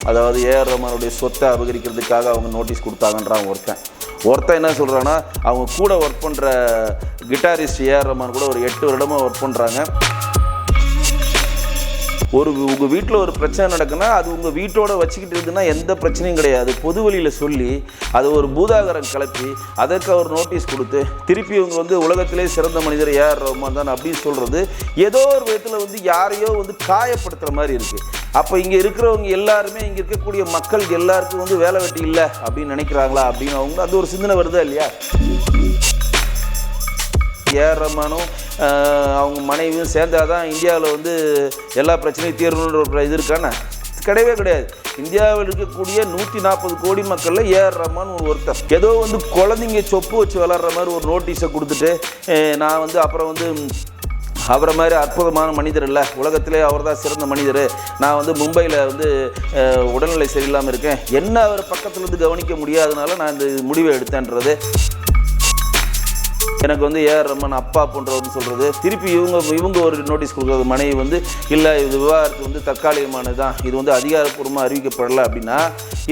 அதாவது ஏஆர் ரஹ்மானுடைய சொத்தை அபகரிக்கிறதுக்காக அவங்க நோட்டீஸ் கொடுத்தாங்கன்றான் ஒருத்தன். ஒருத்தன் என்ன சொல்கிறான்னா அவங்க கூட ஒர்க் பண்ணுற கிட்டாரிஸ்ட் ஏஆர் ரஹ்மான் கூட ஒரு எட்டு வருடமாக ஒர்க் பண்ணுறாங்க ஒரு உங்கள் வீட்டில் ஒரு பிரச்சனை நடக்குன்னா அது உங்கள் வீட்டோட வச்சுக்கிட்டு இருக்குன்னா எந்த பிரச்சனையும் கிடையாது. பொது வழியில் சொல்லி அதை ஒரு பூதாகரம் கிளப்பி அதற்கு அவர் நோட்டீஸ் கொடுத்து திருப்பி இவங்க வந்து உலகத்திலே சிறந்த மனிதர் ஏஆர் ரஹ்மான் தான் அப்படின்னு சொல்கிறது ஏதோ ஒரு விதத்தில் வந்து யாரையோ வந்து காயப்படுத்துகிற மாதிரி இருக்குது அப்போ இங்கே இருக்கிறவங்க எல்லாருமே இங்கே இருக்கக்கூடிய மக்கள் எல்லாருக்கும் வந்து வேலை வெட்டி இல்லை அப்படின்னு நினைக்கிறாங்களா அப்படின்னு அவங்க அது ஒரு சிந்தனை வருதா இல்லையா? ஏஆர் அவங்க மனைவியும் சேர்ந்தாதான் இந்தியாவில் வந்து எல்லா பிரச்சனையும் தீர்வுன்ற ஒரு இது இருக்கானே? கிடையவே கிடையாது. இந்தியாவில் இருக்கக்கூடிய நூற்றி நாற்பது கோடி மக்களில் ஏஆர் ரஹ்மான் ஒரு ஒருத்தர் ஏதோ வந்து குழந்தைங்க சொப்பு வச்சு விளாட்ற மாதிரி ஒரு நோட்டீஸை கொடுத்துட்டு நான் வந்து அப்புறம் வந்து அவரை மாதிரி அற்புதமான மனிதர் இல்லை. உலகத்திலே அவர் தான் சிறந்த மனிதர். நான் வந்து மும்பையில் வந்து உடல்நிலை சரியில்லாமல் இருக்கேன். என்ன அவர் பக்கத்துலேருந்து கவனிக்க முடியாதனால நான் இந்த முடிவை எடுத்தேன்றது. எனக்கு வந்து ஏஆர் ரமன் அப்பா போன்றவர்னு சொல்கிறது திருப்பி இவங்க இவங்க ஒரு நோட்டீஸ் கொடுக்குறது. மனைவி வந்து இல்லை இது விவாகரத்து வந்து தற்காலிகமானது தான் இது வந்து அதிகாரப்பூர்வமாக அறிவிக்கப்படலை அப்படின்னா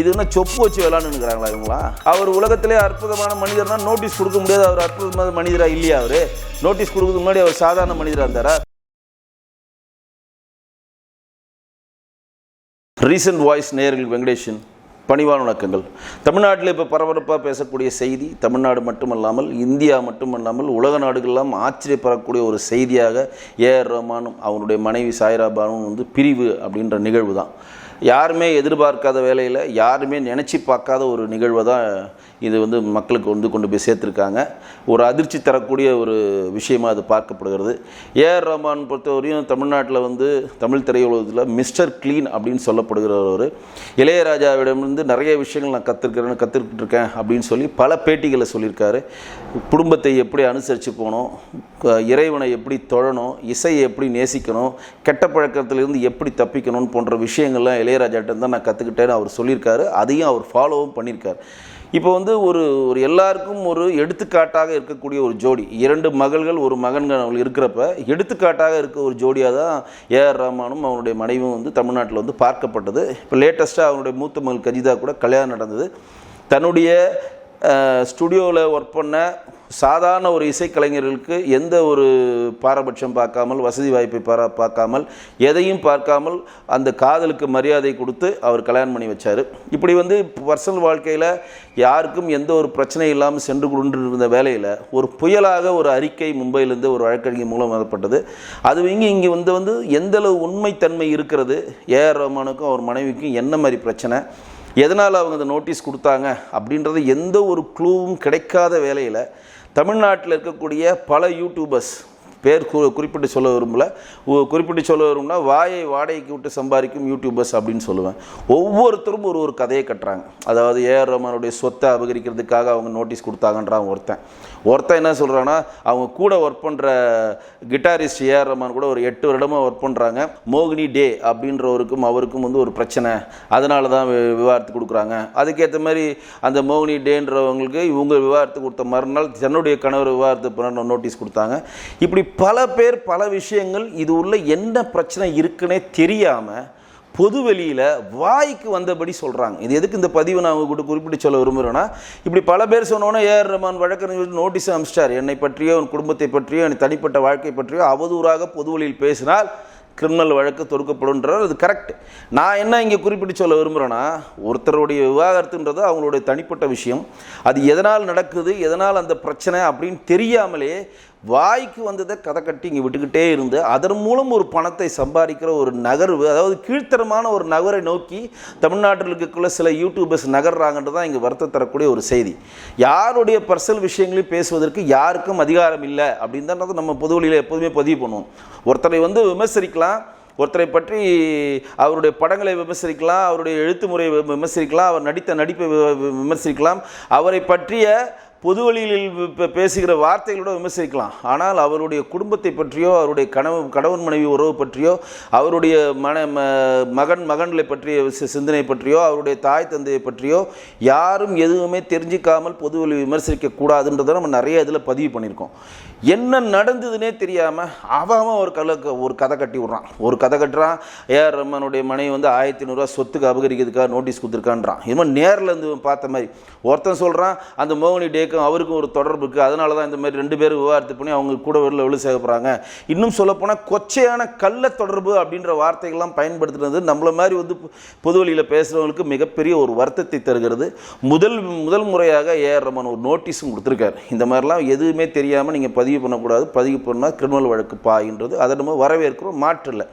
இது என்ன சொப்பு வச்சு விளாண்டுங்கிறாங்களா இவங்களா? அவர் உலகத்திலே அற்புதமான மனிதர்னா நோட்டீஸ் கொடுக்க முடியாது. அவர் அற்புதமான மனிதராக இல்லையா அவர்? நோட்டீஸ் கொடுக்கறதுக்கு முன்னாடி அவர் சாதாரண மனிதராக இருந்தாரா? ரீசன்ட் வாய்ஸ் நேயர்கள் வெங்கடேஷன் பணிவான வணக்கங்கள். தமிழ்நாட்டில் இப்போ பரபரப்பாக பேசக்கூடிய செய்தி தமிழ்நாடு மட்டுமல்லாமல் இந்தியா மட்டுமல்லாமல் உலக நாடுகள்லாம் ஆச்சரியப்படக்கூடிய ஒரு செய்தியாக ஏஆர் ரஹ்மானும் அவருடைய மனைவி சாய்ரா பானும் வந்து பிரிவு அப்படின்ற நிகழ்வு தான் யாருமே எதிர்பார்க்காத வேலையில் யாருமே நினச்சி பார்க்காத ஒரு நிகழ்வை தான் இது வந்து மக்களுக்கு வந்து கொண்டு போய் சேர்த்துருக்காங்க. ஒரு அதிர்ச்சி தரக்கூடிய ஒரு விஷயமாக அது பார்க்கப்படுகிறது. ஏஆர் ரஹ்மான் பொறுத்தவரையும் தமிழ்நாட்டில் வந்து தமிழ் திரையுலகத்தில் மிஸ்டர் கிளீன் அப்படின்னு சொல்லப்படுகிறவர் இளையராஜாவிடமிருந்து நிறைய விஷயங்கள் நான் கற்றுருக்கிறேன்னு கற்றுக்கிட்டு இருக்கேன் அப்படின்னு சொல்லி பல பேட்டிகளை சொல்லியிருக்காரு. குடும்பத்தை எப்படி அனுசரித்து போகணும் இறைவனை எப்படி தொழணும் இசையை எப்படி நேசிக்கணும் கெட்ட பழக்கத்திலிருந்து எப்படி தப்பிக்கணும்னு போன்ற விஷயங்கள்லாம் இளையராஜாட்டம் தான் நான் கற்றுக்கிட்டேன்னு அவர் சொல்லியிருக்காரு. அதையும் அவர் ஃபாலோவும் பண்ணியிருக்கார். இப்போ வந்து ஒரு ஒரு எல்லாருக்கும் ஒரு எடுத்துக்காட்டாக இருக்கக்கூடிய ஒரு ஜோடி. இரண்டு மகள்கள் ஒரு மகன்கள் அவள் இருக்கிறப்ப எடுத்துக்காட்டாக இருக்க ஒரு ஜோடியாக தான் ஏஆர் ரஹ்மானும் அவனுடைய மனைவியும் வந்து தமிழ்நாட்டில் வந்து பார்க்கப்பட்டது. இப்போ லேட்டஸ்ட்டாக அவனுடைய மூத்த மகள் கஜிதா கூட கல்யாணம் நடந்தது. தன்னுடைய ஸ்டுடியோவில் ஒர்க் பண்ண சாதாரண ஒரு இசைக்கலைஞர்களுக்கு எந்த ஒரு பாரபட்சம் பார்க்காமல் வசதி வாய்ப்பை பாரா பார்க்காமல் எதையும் பார்க்காமல் அந்த காதலுக்கு மரியாதை கொடுத்து அவர் கல்யாணம் பண்ணி வச்சார். இப்படி வந்து பர்சனல் வாழ்க்கையில் யாருக்கும் எந்த ஒரு பிரச்சனை இல்லாமல் சென்று கொண்டு இருந்த வேலையில் ஒரு புயலாக ஒரு அறிக்கை மும்பையிலேருந்து ஒரு வழக்கறிஞர் மூலம் வரப்பட்டது. அது இங்கே இங்கே வந்து வந்து எந்தளவு உண்மைத்தன்மை இருக்கிறது? ஏஆர் ரஹ்மானுக்கும் அவர் மனைவிக்கும் என்ன மாதிரி பிரச்சனை? எதனால் அவங்க அந்த நோட்டீஸ் கொடுத்தாங்க? அப்படின்றது எந்த ஒரு க்ளூவும் கிடைக்காத வேலையில் தமிழ்நாட்டில் இருக்கக்கூடிய பல யூடியூபர்ஸ் பேர் கு குறிப்பிட்டு சொல்ல விரும்பல. குறிப்பிட்டு சொல்ல விரும்புனா வாயை வாடகைக்கு விட்டு சம்பாதிக்கும் யூடியூபர்ஸ் அப்படின்னு சொல்லுவேன். ஒவ்வொருத்தரும் ஒரு ஒரு கதையை கட்டுறாங்க. அதாவது ஏஆர் ரமனுடைய சொத்தை அபகரிக்கிறதுக்காக அவங்க நோட்டீஸ் கொடுத்தாங்கன்றான் ஒருத்தன். ஒருத்தன் என்ன சொல்கிறான்னா அவங்க கூட ஒர்க் பண்ணுற கிட்டாரிஸ்ட் ஏஆர் ரஹ்மான் கூட ஒரு எட்டு வருடமாக ஒர்க் பண்ணுறாங்க மோகினி டே அப்படின்றவருக்கும் அவருக்கும் வந்து ஒரு பிரச்சனை. அதனால தான் விவாதத்து கொடுக்குறாங்க. அதுக்கேற்ற மாதிரி அந்த மோகினி டேன்றவங்களுக்கு இவங்க விவாதத்து கொடுத்த மறுநாள் தன்னுடைய கணவர் விவாதத்து நோட்டீஸ் கொடுத்தாங்க. இப்படி பல பேர் பல விஷயங்கள் இது உள்ள என்ன பிரச்சனை இருக்குன்னே தெரியாமல் பொது வெளியில் வாய்க்கு வந்தபடி சொல்கிறாங்க இது எதுக்கு இந்த பதிவு நான் அவங்க கூட குறிப்பிட்டு சொல்ல விரும்புகிறேன்னா இப்படி பல பேர் சொன்னோன்னே ஏஆர் ரமான் வழக்கறிஞர் நோட்டீஸ் அனுப்பிச்சிட்டார். என்னை பற்றியோ என் குடும்பத்தை பற்றியோ என் தனிப்பட்ட வாழ்க்கை பற்றியோ அவதூறாக பொது வழியில் பேசினால் கிரிமினல் வழக்கு தொடுக்கப்படுன்றது அது கரெக்ட் நான் என்ன இங்கே குறிப்பிட்டு சொல்ல விரும்புகிறேன்னா ஒருத்தருடைய விவாகரத்துன்றது அவங்களுடைய தனிப்பட்ட விஷயம். அது எதனால் நடக்குது எதனால் அந்த பிரச்சனை அப்படின்னு தெரியாமலே வாய்க்கு வந்ததை கதை கட்டி இங்கே விட்டுக்கிட்டே இருந்து அதன் மூலம் ஒரு பணத்தை சம்பாதிக்கிற ஒரு நகர்வு அதாவது கீழ்த்தரமான ஒரு நகரை நோக்கி தமிழ்நாட்டில் இருக்கக்குள்ள சில யூடியூபர்ஸ் நகர்றாங்கன்றது தான் இங்கே வருத்தம் தரக்கூடிய ஒரு செய்தி. யாருடைய பர்சனல் விஷயங்களையும் பேசுவதற்கு யாருக்கும் அதிகாரம் இல்லை அப்படின்னு தான் நம்ம பொதுவெளியில் எப்போதுமே பதிவு பண்ணுவோம். ஒருத்தரை வந்து விமர்சிக்கலாம் ஒருத்தரை பற்றி அவருடைய படங்களை விமர்சிக்கலாம் அவருடைய எழுத்து முறையை விமர்சிக்கலாம் அவர் நடித்த நடிப்பை விமர்சிக்கலாம் அவரை பற்றிய பொது வழியில் பேசுகிற வார்த்தைகளோட விமர்சிக்கலாம். ஆனால் அவருடைய குடும்பத்தை பற்றியோ அவருடைய கணவன் கணவன் மனைவி உறவு பற்றியோ அவருடைய மன ம- மகன் மகன்களை பற்றிய சிந்தனை பற்றியோ அவருடைய தாய் தந்தையை பற்றியோ யாரும் எதுவுமே தெரிஞ்சிக்காமல் பொது வழி விமர்சிக்க கூடாதுன்றதை நம்ம நிறைய இதில் பதிவு பண்ணியிருக்கோம். என்ன நடந்ததுன்னே தெரியாமல் அவன் ஒரு கல ஒரு கதை கட்டி விட்றான். ஒரு கதை கட்டுறான் ஏஆர் ரம்மனுடைய மனைவி வந்து ஆயிரத்தி ஐநூறுரூவா சொத்துக்கு அபகரிக்கிறதுக்காக நோட்டீஸ் கொடுத்துருக்கான்றான். இது மாதிரி நேரில் இருந்து பார்த்த மாதிரி. ஒருத்தன் சொல்கிறான் அந்த மோகனி டேக்கும் அவருக்கும் ஒரு தொடர்பு இருக்குது அதனால தான் இந்த மாதிரி ரெண்டு பேரும் விவாதத்து பண்ணி அவங்க கூட வெளில வெளில சேர்க்க இன்னும் சொல்லப்போனால் கொச்சையான கள்ள தொடர்பு அப்படின்ற வார்த்தைகள்லாம் பயன்படுத்துறது நம்மளை மாதிரி வந்து பொதுவெளியில் வழியில் பேசுகிறவங்களுக்கு மிகப்பெரிய ஒரு வருத்தத்தை தருகிறது. முதல் முதல் முறையாக ஏஆர் ரமன் ஒரு நோட்டீஸும் கொடுத்துருக்காரு. இந்த மாதிரிலாம் எதுவுமே தெரியாமல் நீங்கள் பதிவு பண்ணக்கூடாது பதிவு பண்ணால் கிரிமினல் வழக்கு பாயின்றது அதை நம்ம வரவேற்கிறோம். மாற்றில்லை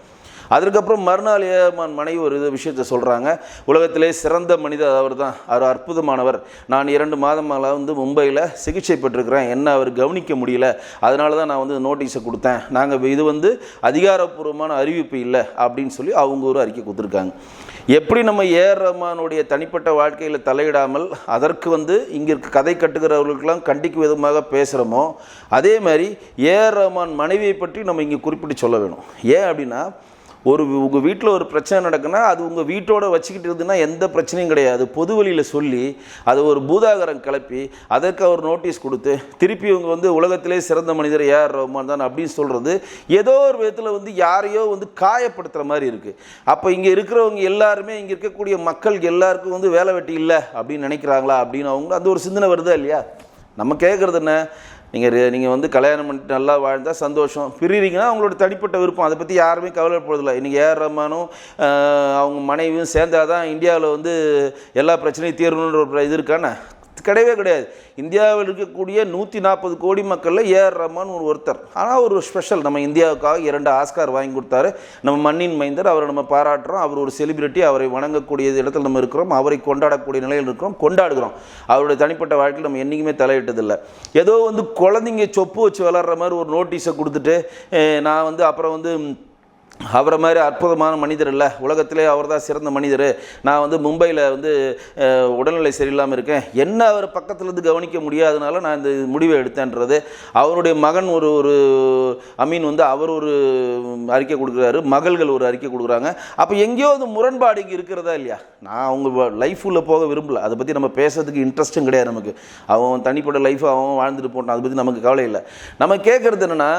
அதற்கப்புறம் மறுநாள் ஏமான் மனைவி ஒரு இது விஷயத்தை சொல்கிறாங்க உலகத்திலே சிறந்த மனிதர் அவர் தான் அவர் அற்புதமானவர். நான் இரண்டு மாதமாக வந்து மும்பையில் சிகிச்சை பெற்றிருக்கிறேன். என்ன அவர் கவனிக்க முடியல. அதனால தான் நான் வந்து நோட்டீஸை கொடுத்தேன். நாங்கள் இது வந்து அதிகாரப்பூர்வமான அறிவிப்பு இல்லை அப்படின்னு சொல்லி அவங்க ஒரு அறிக்கை கொடுத்துருக்காங்க. எப்படி நம்ம ஏஆர் ரஹ்மானுடைய தனிப்பட்ட வாழ்க்கையில் தலையிடாமல் அதற்கு வந்து இங்கே இருக்க கதை கட்டுகிறவர்களுக்கெல்லாம் கண்டிக்கும் விதமாக பேசுகிறோமோ அதே மாதிரி ஏஆர் ரஹ்மான் மனைவியை பற்றி நம்ம இங்கே குறிப்பிட்டு சொல்ல வேணும். ஏன் அப்படின்னா ஒரு உங்கள் வீட்டில் ஒரு பிரச்சனை நடக்குன்னா அது உங்கள் வீட்டோட வச்சுக்கிட்டு இருந்ததுன்னா எந்த பிரச்சனையும் கிடையாது. பொது வழியில் சொல்லி அதை ஒரு பூதாகரம் கிளப்பி அதற்கு அவர் நோட்டீஸ் கொடுத்து திருப்பி இவங்க வந்து உலகத்திலே சிறந்த மனிதர் ஏஆர் ரஹ்மான் தான் அப்படின்னு சொல்கிறது ஏதோ ஒரு விதத்தில் வந்து யாரையோ வந்து காயப்படுத்துகிற மாதிரி இருக்குது அப்போ இங்கே இருக்கிறவங்க எல்லாருமே இங்கே இருக்கக்கூடிய மக்கள் எல்லாருக்கும் வந்து வேலை வெட்டி இல்லை அப்படின்னு நினைக்கிறாங்களா அப்படின்னு அவங்க அந்த ஒரு சிந்தனை வருதா இல்லையா? நம்ம கேட்குறது என்ன? நீங்கள் நீங்கள் வந்து கல்யாணம் பண்ணிட்டு நல்லா வாழ்ந்தால் சந்தோஷம். பிரிறீங்கன்னா அவங்களோட தனிப்பட்ட விருப்பம். அதை பற்றி யாருமே கவலைப்படுறதில்ல இன்றைக்கி ஏஆர் ரஹ்மானும் அவங்க மனைவியும் சேர்ந்தாதான் தான் இந்தியாவில் வந்து எல்லா பிரச்சனையும் தீரணுன்ற ஒரு இது இருக்கானே? கிடையவே கிடையாது. இந்தியாவில் இருக்கக்கூடிய நூற்றி நாற்பது கோடி மக்களில் ஏஆர் ரஹ்மான் ஒரு ஒருத்தர். ஆனால் ஒரு ஸ்பெஷல் நம்ம இந்தியாவுக்காக இரண்டு ஆஸ்கார் வாங்கி கொடுத்தாரு. நம்ம மண்ணின் மைந்தர் அவரை நம்ம பாராட்டுறோம். அவர் ஒரு செலிபிரிட்டி அவரை வணங்கக்கூடிய இடத்துல நம்ம இருக்கிறோம். அவரை கொண்டாடக்கூடிய நிலையில் இருக்கிறோம் கொண்டாடுகிறோம். அவருடைய தனிப்பட்ட வாழ்க்கையில் நம்ம என்றைக்குமே தலையிட்டதில்லை. ஏதோ வந்து குழந்தைங்க சொப்பு வச்சு விளாட்ற மாதிரி ஒரு நோட்டீஸை கொடுத்துட்டு நான் வந்து அப்புறம் வந்து அவரை மாதிரி அற்புதமான மனிதர் இல்லை. உலகத்திலே அவர் தான் சிறந்த மனிதர். நான் வந்து மும்பையில் வந்து உடல்நிலை சரியில்லாமல் இருக்கேன். என்ன அவர் பக்கத்துலேருந்து கவனிக்க முடியாதனால நான் இந்த முடிவை எடுத்தேன்றது. அவருடைய மகன் ஒரு ஒரு அமீன் வந்து அவர் ஒரு அறிக்கை கொடுக்குறாரு. மகள்கள் ஒரு அறிக்கை கொடுக்குறாங்க. அப்போ எங்கேயோ அது முரண்பாடு இங்கே இருக்கிறதா இல்லையா? நான் அவங்க லைஃப் போக விரும்பல. அதை பற்றி நம்ம பேசுறதுக்கு இன்ட்ரெஸ்ட்டும் கிடையாது நமக்கு. அவன் தனிப்பட்ட லைஃப் அவன் வாழ்ந்துட்டு போட்டான். அதை பற்றி நமக்கு கவலை இல்லை. நம்ம கேட்குறது என்னென்னா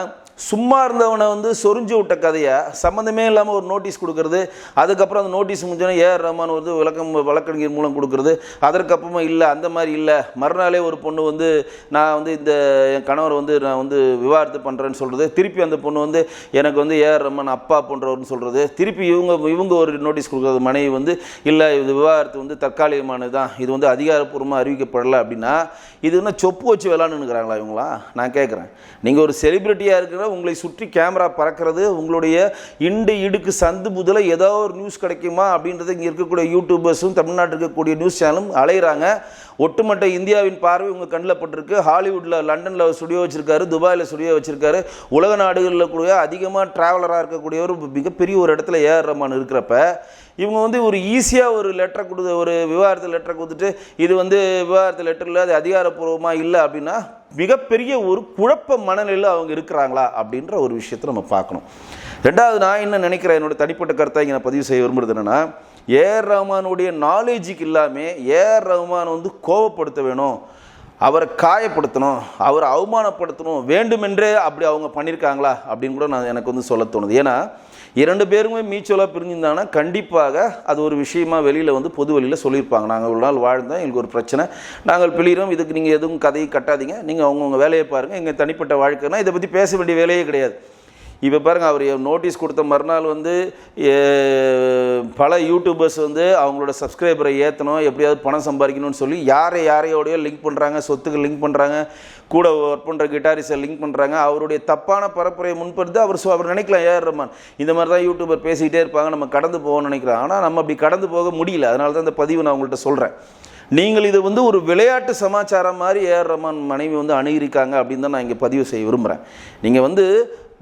சும்மா இருந்தவனை வந்து சொரிஞ்சு விட்ட கதையை சம்மந்தமே இல்லாமல் ஒரு நோட்டீஸ் கொடுக்குறது அதுக்கப்புறம் அந்த நோட்டீஸ் முடிஞ்சோன்னே ஏஆர் ரஹ்மான் வந்து விளக்கம் வழக்கறிஞர் மூலம் கொடுக்குறது அதற்கப்புறமா இல்லை அந்த மாதிரி இல்லை. மறுநாளே ஒரு பொண்ணு வந்து நான் வந்து இந்த என் கணவர் வந்து நான் வந்து விவாகரத்து பண்ணுறேன்னு சொல்கிறது திருப்பி அந்த பொண்ணு வந்து எனக்கு வந்து ஏஆர் ரஹ்மான் அப்பா போன்றவர்னு சொல்கிறது திருப்பி இவங்க இவங்க ஒரு நோட்டீஸ் கொடுக்குறது மனைவி வந்து இல்லை இது விவாகரத்து வந்து தற்காலிகமானது தான் இது வந்து அதிகாரப்பூர்வமாக அறிவிக்கப்படலை அப்படின்னா இது என்ன சொப்பு வச்சு விளாண்டுனுக்குறாங்களா இவங்களா? நான் கேட்குறேன் நீங்கள் ஒரு செலிபிரிட்டியாக இருக்கிற உங்களை சுற்றி கேமரா பறக்கிறது உங்களுடைய இண்டு இடுக்கு சந்து புதில் ஏதோ ஒரு நியூஸ் கிடைக்குமா அப்படின்றது இங்கே இருக்கக்கூடிய யூடியூபர்ஸும் தமிழ்நாட்டில் இருக்கக்கூடிய நியூஸ் சேனலும் அலையிறாங்க. ஒட்டுமொத்த இந்தியாவின் பார்வை உங்கள் கண்ணில் பட்டிருக்கு. ஹாலிவுட்டில் லண்டனில் ஸ்டுடியோ வச்சுருக்காரு துபாயில் ஸ்டுடியோ வச்சுருக்காரு. உலக நாடுகளில் கூட அதிகமாக ட்ராவலராக இருக்கக்கூடிய ஒரு மிகப்பெரிய ஒரு இடத்துல ஏஆர் இருக்கிறப்ப இவங்க வந்து ஒரு ஈஸியாக ஒரு லெட்டரை கொடுத்து ஒரு விவாகரத்து லெட்டரை கொடுத்துட்டு இது வந்து விவாகரத்து லெட்டர் இல்லை அது அதிகாரப்பூர்வமாக இல்லை அப்படின்னா மிகப்பெரிய ஒரு குழப்ப மனநிலையில் அவங்க இருக்கிறாங்களா அப்படின்ற ஒரு விஷயத்தை நம்ம பார்க்கணும். ரெண்டாவது நான் என்ன நினைக்கிறேன் என்னோட தனிப்பட்ட கருத்தை இங்கே நான் பதிவு செய்ய விரும்புறது என்னென்னா ஏஆர் ரஹ்மானுடைய நாலேஜுக்கு இல்லாமல் ஏஆர் ரஹ்மான் வந்து கோவப்படுத்த வேணும் அவரை காயப்படுத்தணும் அவரை அவமானப்படுத்தணும் வேண்டுமென்றே அப்படி அவங்க பண்ணியிருக்காங்களா அப்படின்னு கூட நான் எனக்கு வந்து சொல்ல தோணுது. ஏன்னா இரண்டு பேருமே மீச்சுவலாக பிரிஞ்சிருந்தாங்கன்னா கண்டிப்பாக அது ஒரு விஷயமா வெளியில் வந்து பொது வெளியில் சொல்லியிருப்பாங்க. நாங்கள் ஒரு நாள் வாழ்ந்தோம் எங்களுக்கு ஒரு பிரச்சனை. நாங்கள் பிளிகிறோம் இதுக்கு நீங்கள் எதுவும் கதையை கட்டாதீங்க. நீங்கள் அவங்கவுங்க வேலையை பாருங்கள் எங்கள் தனிப்பட்ட வாழ்க்கைனா இதை பற்றி பேச வேண்டிய வேலையே கிடையாது. இப்போ பாருங்கள் அவர் நோட்டீஸ் கொடுத்த மறுநாள் வந்து பல யூடியூபர்ஸ் வந்து அவங்களோட சப்ஸ்கிரைபரை ஏற்றணும் எப்படியாவது பணம் சம்பாதிக்கணும்னு சொல்லி யாரை யாரையோடையோ லிங்க் பண்ணுறாங்க சொத்துக்கு லிங்க் பண்ணுறாங்க கூட ஒர்க் பண்ணுற கிட்டாரிஸை லிங்க் பண்ணுறாங்க அவருடைய தப்பான பரப்புரையை முன்படுத்து அவர் சொ- அவர் நினைக்கலாம் ஏஆர் ரமான் இந்த மாதிரி தான் யூடியூபர் பேசிக்கிட்டே இருப்பாங்க நம்ம கடந்து போவோம்னு நினைக்கிறோம் ஆனால் நம்ம அப்படி கடந்து போக முடியல அதனால தான் இந்த பதிவு நான் உங்கள்கிட்ட சொல்கிறேன் நீங்கள் இது வந்து ஒரு விளையாட்டு சமாச்சாரம் மாதிரி ஏஆர் ரமான் மனைவி வந்து அணுகிருக்காங்க அப்படின்னு தான் நான் இங்கே பதிவு செய்ய விரும்புகிறேன் நீங்கள் வந்து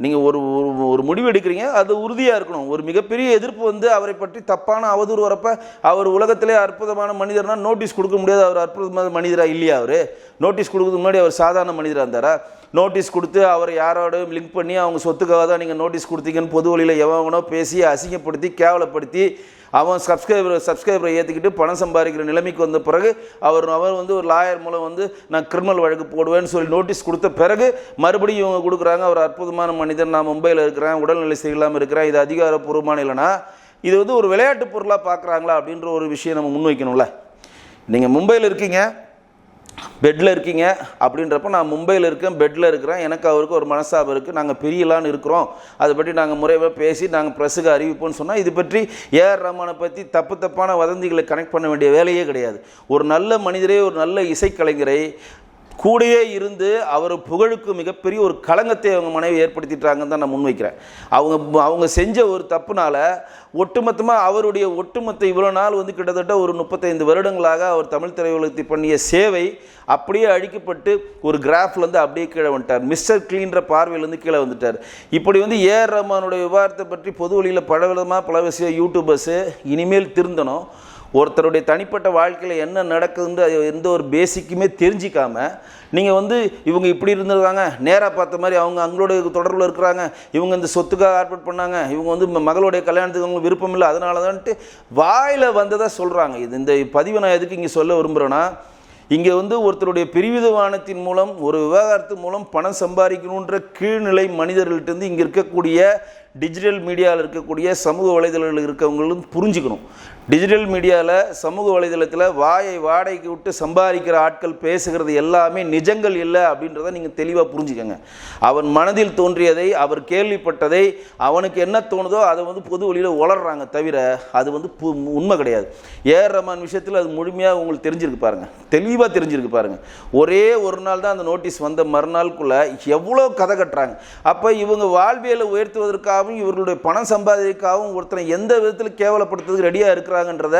நீங்கள் ஒரு ஒரு- ஒரு முடிவு எடுக்கிறீங்க அது உறுதியாக இருக்கணும். ஒரு மிகப்பெரிய எதிர்ப்பு வந்து அவரை பற்றி தப்பான அவதூறு வரப்ப அவர் உலகத்திலே அற்புதமான மனிதர்னா நோட்டீஸ் கொடுக்க முடியாது. அவர் அற்புதமான மனிதராக இல்லையா அவர்? நோட்டீஸ் கொடுக்கறதுக்கு முன்னாடி அவர் சாதாரண மனிதராக இருந்தாரா? நோட்டீஸ் கொடுத்து அவரை யாரோடையும் லிங்க் பண்ணி அவங்க சொத்துக்காக தான் நீங்கள் நோட்டீஸ் கொடுத்தீங்கன்னு பொது வழியில் எவனோ பேசி அசிங்கப்படுத்தி கேவலப்படுத்தி அவன் சப்ஸ்கிரைபர் சப்ஸ்கிரைபரை ஏற்றிக்கிட்டு பணம் சம்பாதிக்கிற நிலைமைக்கு வந்த பிறகு அவர் அவர் வந்து ஒரு லாயர் மூலம் வந்து நான் கிரிமினல் வழக்கு போடுவேன்னு சொல்லி நோட்டீஸ் கொடுத்த பிறகு மறுபடியும் இவங்க கொடுக்குறாங்க அவர் அற்புதமான மனிதன் நான் மும்பையில் இருக்கிறேன் உடல்நிலை சரியில்லாமல் இருக்கிறேன் இது அதிகாரப்பூர்வமான இல்லைனா இது வந்து ஒரு விளையாட்டு பொருளாக பார்க்குறாங்களா? அப்படின்ற ஒரு விஷயம் நம்ம முன்வைக்கணும்ல. நீங்கள் மும்பையில் இருக்கீங்க பெட்டில் இருக்கீங்க அப்படின்றப்ப நான் மும்பையில் இருக்கேன் பெட்டில் இருக்கிறேன். எனக்கு அவருக்கு ஒரு மனசாபம் இருக்குது நாங்கள் பிரியலான்னு இருக்கிறோம். அதை பற்றி நாங்கள் முறையாக பேசி நாங்கள் ப்ரெஸ்ஸுக்கு அறிவிப்போம்னு சொன்னால் இது பற்றி ஏஆர் ரஹ்மானை பற்றி தப்பு தப்பான வதந்திகளை கனெக்ட் பண்ண வேண்டிய வேலையே கிடையாது. ஒரு நல்ல மனிதரை ஒரு நல்ல இசைக்கலைஞரை கூடயே இருந்து அவர் புகழுக்கு மிகப்பெரிய ஒரு களங்கத்தை அவங்க மனைவி ஏற்படுத்திட்டாங்கன்னு தான் நான் முன்வைக்கிறேன் அவங்க அவங்க செஞ்ச ஒரு தப்புனால ஒட்டுமொத்தமாக அவருடைய ஒட்டுமொத்த இவ்வளோ நாள் வந்து கிட்டத்தட்ட ஒரு முப்பத்தைந்து வருடங்களாக அவர் தமிழ் திரையுலகத்தை பண்ணிய சேவை அப்படியே அழிக்கப்பட்டு ஒரு கிராஃப்லேருந்து அப்படியே கீழே வந்துட்டார். மிஸ்டர் கிளீன்ற பார்வையிலேருந்து கீழே வந்துட்டார். இப்படி வந்து ஏஆர் ரஹ்மானுடைய விவாதத்தை பற்றி பொது வழியில் பல விதமாக பல விஷயம் யூடியூபர்ஸு இனிமேல் திருந்தணும். ஒருத்தருடைய தனிப்பட்ட வாழ்க்கையில் என்ன நடக்குதுன்னு எந்த ஒரு பேசிக்குமே தெரிஞ்சிக்காம நீங்கள் வந்து இவங்க இப்படி இருந்திருக்காங்க நேராக பார்த்த மாதிரி அவங்க அவங்களோட தொடர்பில் இருக்கிறாங்க இவங்க இந்த சொத்துக்காக ஏற்பாடு பண்ணாங்க இவங்க வந்து மகளுடைய கல்யாணத்துக்கு அவங்களுக்கு விருப்பம் இல்லை அதனால தான்ட்டு வாயில் வந்ததை சொல்கிறாங்க இது இந்த பதிவை நான் எதுக்கு இங்கே சொல்ல விரும்புகிறேன்னா இங்கே வந்து ஒருத்தருடைய பிரிவிதவானத்தின் மூலம் ஒரு விவகாரத்து மூலம் பணம் சம்பாதிக்கணுன்ற கீழ்நிலை மனிதர்கள்ட்டேருந்து இங்கே இருக்கக்கூடிய டிஜிட்டல் மீடியாவில் இருக்கக்கூடிய சமூக வலைதளங்கள் இருக்கவங்களும் புரிஞ்சுக்கணும். டிஜிட்டல் மீடியாவில் சமூக வலைதளத்தில் வாயை வாடகைக்கு விட்டு சம்பாதிக்கிற ஆட்கள் பேசுகிறது எல்லாமே நிஜங்கள் இல்லை அப்படின்றத நீங்கள் தெளிவாக புரிஞ்சுக்கோங்க. அவன் மனதில் தோன்றியதை அவர் கேள்விப்பட்டதை அவனுக்கு என்ன தோணுதோ அதை வந்து பொது வழியில் உளர்றாங்க தவிர அது வந்து பு- உண்மை கிடையாது. ஏஆர் ரமான் விஷயத்தில் அது முழுமையாக உங்களுக்கு தெரிஞ்சிருக்கு பாருங்கள் தெளிவாக தெரிஞ்சிருக்கு பாருங்கள் ஒரே ஒரு நாள் தான் அந்த நோட்டீஸ் வந்த மறுநாளுக்குள்ளே எவ்வளோ கதை கட்டுறாங்க. அப்போ இவங்க வாழ்வியலை இவர்களுடைய பணம் சம்பாதிக்காகவும் ஒருத்தனை எந்த விதத்தில் கேவலப்படுத்துறதுக்கு ரெடியாக இருக்கிறாங்கன்றத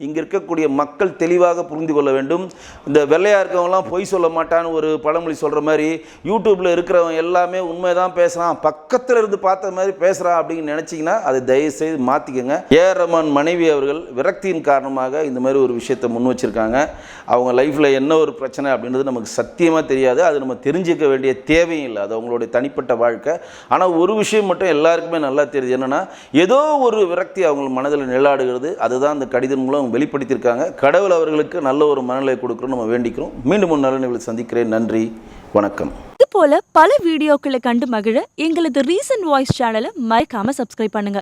இங்கே இருக்கக்கூடிய மக்கள் தெளிவாக புரிந்து கொள்ள வேண்டும். இந்த வெள்ளையா இருக்கவங்கலாம் பொய் சொல்ல மாட்டான்னு ஒரு பழமொழி சொல்கிற மாதிரி யூடியூப்பில் இருக்கிறவன் எல்லாமே உண்மை தான் பேசுகிறான் பக்கத்தில் இருந்து பார்த்த மாதிரி பேசுகிறான் அப்படின்னு நினச்சிங்கன்னா அதை தயவுசெய்து மாற்றிக்கங்க ஏஆர் ரமான் மனைவி அவர்கள் விரக்தியின் காரணமாக இந்த மாதிரி ஒரு விஷயத்தை முன் வச்சிருக்காங்க. அவங்க லைஃப்பில் என்ன ஒரு பிரச்சனை அப்படின்றது நமக்கு சத்தியமாக தெரியாது. அது நம்ம தெரிஞ்சுக்க வேண்டிய தேவையும் இல்லை. அது அவங்களுடைய தனிப்பட்ட வாழ்க்கை. ஆனால் ஒரு விஷயம் மட்டும் எல்லாருக்குமே நல்லா தெரியுது. என்னென்னா ஏதோ ஒரு விரக்தி அவங்க மனதில் நிலாடுகிறது அதுதான் அந்த கடிதம் மூலம் அவங்க வெளிப்படுத்தியிருக்காங்க. கடவுள் அவர்களுக்கு நல்ல ஒரு மனநிலை கொடுக்குறோம் நம்ம வேண்டிக்கிறோம். மீண்டும் ஒரு நல்ல நிகழ்ச்சி சந்திக்கிறேன். நன்றி. வணக்கம். இது போல பல வீடியோக்களை கண்டு மகிழ எங்களது ரீசன்ட் வாய்ஸ் சேனலை மறைக்காம சப்ஸ்கிரைப் பண்ணுங்க.